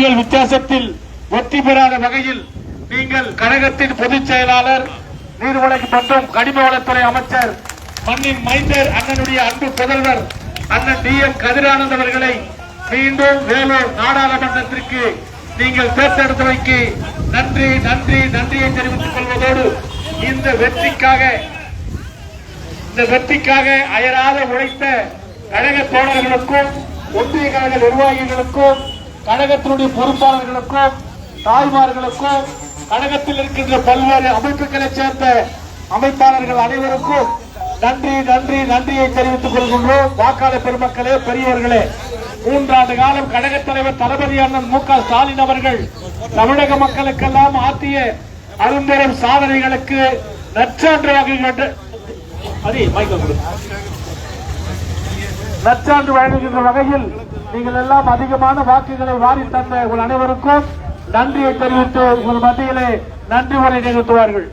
வாக்குகள் வித்தியாசத்தில் வெற்றி பெறாத வகையில் நீங்கள் கழகத்தின் பொதுச் செயலாளர் நீர்வள மற்றும் கனிம வளத்துறை அமைச்சர் மண்ணின் மைந்தர் அண்ணனுடைய அன்பு புதல்வர் அண்ணன் டி. எம். கதிரானந்த் அவர்களை மீண்டும் வேலூர் நாடாளுமன்றத்திற்கு நீங்கள் தேர்ந்தெடுத்தமைக்கு நன்றி நன்றி நன்றியை தெரிவித்துக் கொள்வதோடு இந்த வெற்றிக்காக இந்த வெற்றிக்காக அயராத உழைத்த கழக தோழர்களுக்கும் ஒன்றிய கழக நிர்வாகிகளுக்கும் கழகத்தினுடைய பொறுப்பாளர்களுக்கும் தாய்மார்களுக்கும் கழகத்தில் இருக்கின்ற பல்வேறு அமைப்புகளைச் சேர்ந்த அமைப்பாளர்கள் அனைவருக்கும் நன்றி நன்றி நன்றியை தெரிவித்துக் கொள்கின்றோம். வாக்காளர் பெருமக்களே பெரியவர்களே மூன்றாண்டு காலம் கழகத் தலைவர் தளபதி அண்ணன் மு க ஸ்டாலின் அவர்கள் தமிழக மக்களுக்கெல்லாம் ஆற்றிய அருந்தரும் சாதனைகளுக்கு நற்சான்று வகைகள் நற்சான்று வழங்குகின்ற வகையில் நீங்கள் எல்லாம் அதிகமான வாக்குகளை வாரி தந்த உங்கள் அனைவருக்கும் நன்றியை தெரிவித்து உங்கள் மத்தியிலே நன்றி உரை நிகழ்த்துவார்கள்.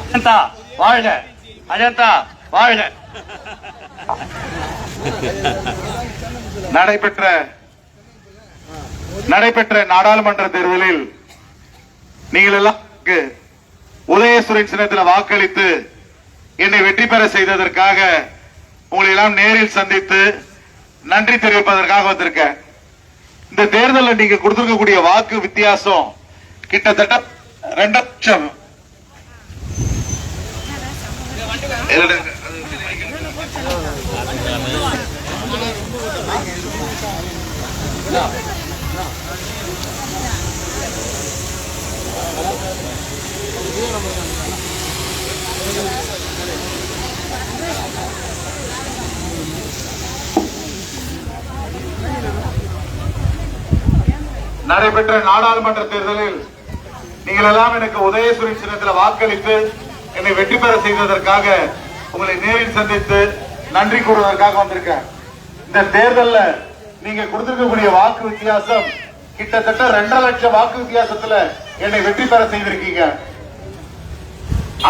அஜந்தா வாழ்க. அஜந்தா வாழ்க. நடைபெற்ற நடைபெற்ற நாடாளுமன்ற தேர்தலில் நீங்கள் எல்லாம் உதயசுரன் சின்னத்தில் வாக்களித்து என்னை வெற்றி பெற செய்ததற்காக உங்களை எல்லாம் நேரில் சந்தித்து நன்றி தெரிவிப்பதற்காக வந்திருக்கேன். இந்த தேர்தலில் நீங்க கொடுத்திருக்கக்கூடிய வாக்கு வித்தியாசம் கிட்டத்தட்ட ரெண்டு லட்சம். நடைபெற்ற நாடாளுமன்ற தேர்தலில் நீங்கள் எல்லாம் எனக்கு உதயசூரி சின்னத்தில் வாக்களித்து என்னை வெற்றி பெற செய்ததற்காக உங்களை நேரில் சந்தித்து நன்றி கூறுவதற்காக வந்திருக்கேன். இந்த தேர்தல்ல நீங்க கொடுத்திருக்கக்கூடிய வாக்கு வித்தியாசம் கிட்டத்தட்ட ரெண்டரை லட்சம் வாக்கு வித்தியாசத்துல என்னை வெற்றி பெற செய்திருக்கீங்க.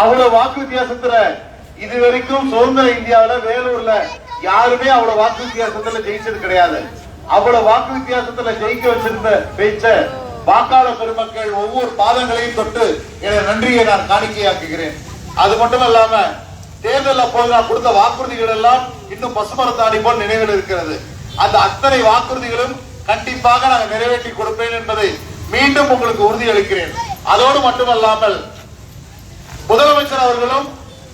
அவ்வளவு வாக்கு வித்தியாசத்துல இதுவரைக்கும் சுதந்திர இந்தியாவுல வேலூர்ல யாருமே அவ்வளவு வாக்கு வித்தியாசத்துல ஜெயிச்சது கிடையாது. அவ்வளவு வாக்கு வித்தியாசத்துல ஜெயிக்க வச்சிருந்த பேச்ச வாக்காளர் பெருமக்கள் ஒவ்வொரு பாதங்களையும் தொட்டு என நன்றியை நான் காணிக்கையாக்குகிறேன். அது மட்டும் இல்லாம தேர்தல் அப்போது நான் கொடுத்த வாக்குறுதிகள் எல்லாம் இன்னும் பசுமரத்தாடி போல் நினைவில் இருக்கிறது. அந்த அத்தனை வாக்குறுதிகளும் கண்டிப்பாக நான் நிறைவேற்றி கொடுப்பேன் என்பதை மீண்டும் உங்களுக்கு உறுதியளிக்கிறேன். அதோடு மட்டுமல்லாமல் முதலமைச்சர் அவர்களும்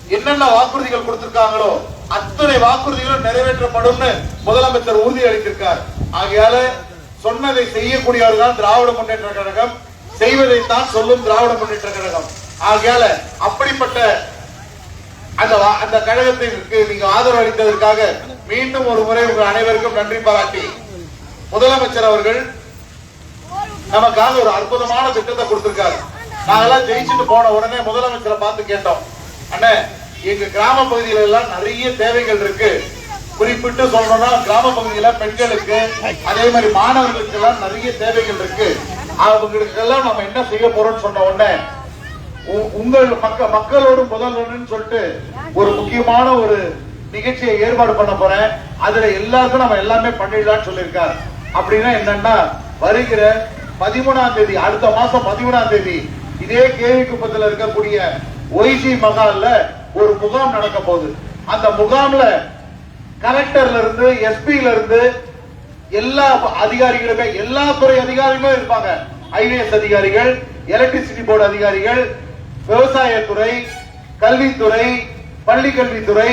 என்னென்ன வாக்குறுதிகள் கொடுத்திருக்காங்களோ அத்தனை வாக்குறுதிகளும் நிறைவேற்றப்படும் முதலமைச்சர் உறுதி அளித்திருக்கார் ஆகையால சொன்னதை செய்யக்கூடியவர் தான் திராவிட முன்னேற்ற கழகம் செய்வதைத்தான் சொல்லும் திராவிட முன்னேற்ற கழகம். ஆகையால அப்படிப்பட்ட அந்த வா- அந்த கழகத்திற்கு நீங்க ஆதரவு அளித்ததற்காக மீண்டும் ஒரு முறை உங்கள் அனைவருக்கும் நன்றி பாராட்டி. முதலமைச்சர் அவர்கள் நமக்காக ஒரு அற்புதமான திட்டத்தை கொடுத்திருக்காரு. நாங்கெல்லாம் ஜெயிச்சுட்டு போன உடனே முதலமைச்சரை பார்த்து கேட்டோம். அண்ணே எங்க கிராம பகுதியில எல்லாம் நிறைய தேவைகள் இருக்கு. குறிப்பிட்டு சொல்லணும்னா கிராம பகுதியில பெண்களுக்கு அதே மாதிரி மாணவர்களுக்கு எல்லாம் நிறைய தேவைகள் இருக்கு. அவங்களுக்கு எல்லாம் நம்ம என்ன செய்ய போறோம்னு சொன்ன உடனே உ- உங்கள் மக்க மக்களோடு முதல்வன் சொல்லிட்டு ஒரு முக்கியமான ஒரு நிகழ்ச்சியை ஏற்பாடு பண்ண போறேன். அதுல எல்லாருக்கும் நம்ம எல்லாமே பண்ணிடலாம்னு சொல்லியிருக்கார். அப்படின்னா என்னன்னா வருகிற பதிமூணாம் தேதி அடுத்த மாசம் பதிமூணாம் தேதி இதே கேவி குப்பத்தில் இருக்கக்கூடிய ஒய்சி மகால்ல ஒரு முகாம் நடக்க போகுது. அந்த முகாம்ல கலெக்டர்ல இருந்து எஸ்பில இருந்து எல்லா அதிகாரிகளுமே எல்லா துறை அதிகாரிகளும் இருப்பாங்க. ஐஏஎஸ் அதிகாரிகள் எலக்ட்ரிசிட்டி போர்டு அதிகாரிகள் விவசாயத்துறை கல்வித்துறை பள்ளி கல்வித்துறை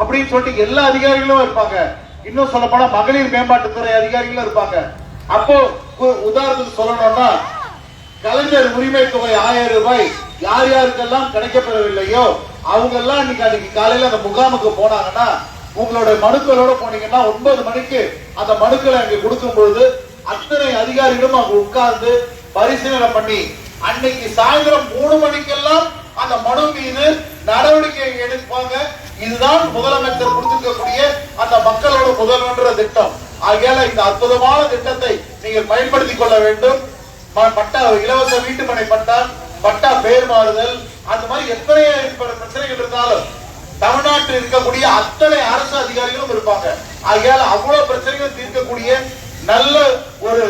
அப்படின்னு சொல்லிட்டு எல்லா அதிகாரிகளும் இருப்பாங்க. இன்னும் சொல்ல போனா மகளிர் மேம்பாட்டுத்துறை அதிகாரிகளும் இருப்பாங்க. அப்போ உ- உதாரணத்துக்கு சொல்லணும்னா கலைஞர் உரிமை தொகை ஆயிரம் ரூபாய் யார் யாருக்கெல்லாம் கிடைக்கப்பெறவில்லையோ அவங்க எல்லாம் இன்னைக்கு அன்னைக்கு காலையில அந்த முகாமுக்கு போனாங்கன்னா உங்களோட மனுக்களோட போனீங்கன்னா ஒன்பது மணிக்கு அந்த மனுக்களை அங்க கொடுக்கும் பொழுது அத்தனை அதிகாரிகளும் அங்க உட்கார்ந்து பரிசீலனை பண்ணி அன்னைக்கு சாயந்தரம் மூணு மணிக்கு இதுதான் முதலமைச்சர் கொடுத்திருக்கக்கூடிய அந்த மக்களோட முதல்வன்ற திட்டம். ஆகையால இந்த அற்புதமான திட்டத்தை நீங்கள் பயன்படுத்திக் கொள்ள வேண்டும். பட்டா இலவச வீட்டு மனை பட்டா பட்டா பேர் மாறுதல் அந்த மாதிரி எத்தனை பிரச்சனைகள் இருந்தாலும் தமிழ்நாட்டில் இருக்கக்கூடிய அத்தனை அரசு அதிகாரிகளும் இருப்பாங்க. ஆகையால் அவ்வளவு பிரச்சனைகள் தீர்க்கக்கூடிய நல்ல ஒரு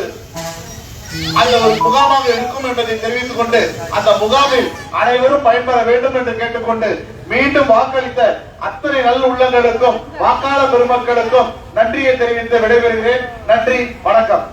அந்த ஒரு முகாமாக இருக்கும் என்பதை தெரிவித்துக் கொண்டு அந்த முகாமில் அனைவரும் பயன்பெற வேண்டும் என்று கேட்டுக்கொண்டு மீண்டும் வாக்களித்த அத்தனை நல்ல உள்ளங்களுக்கும் வாக்காள பெருமக்களுக்கும் நன்றியை தெரிவித்து விடைபெறுகிறேன். நன்றி வணக்கம்.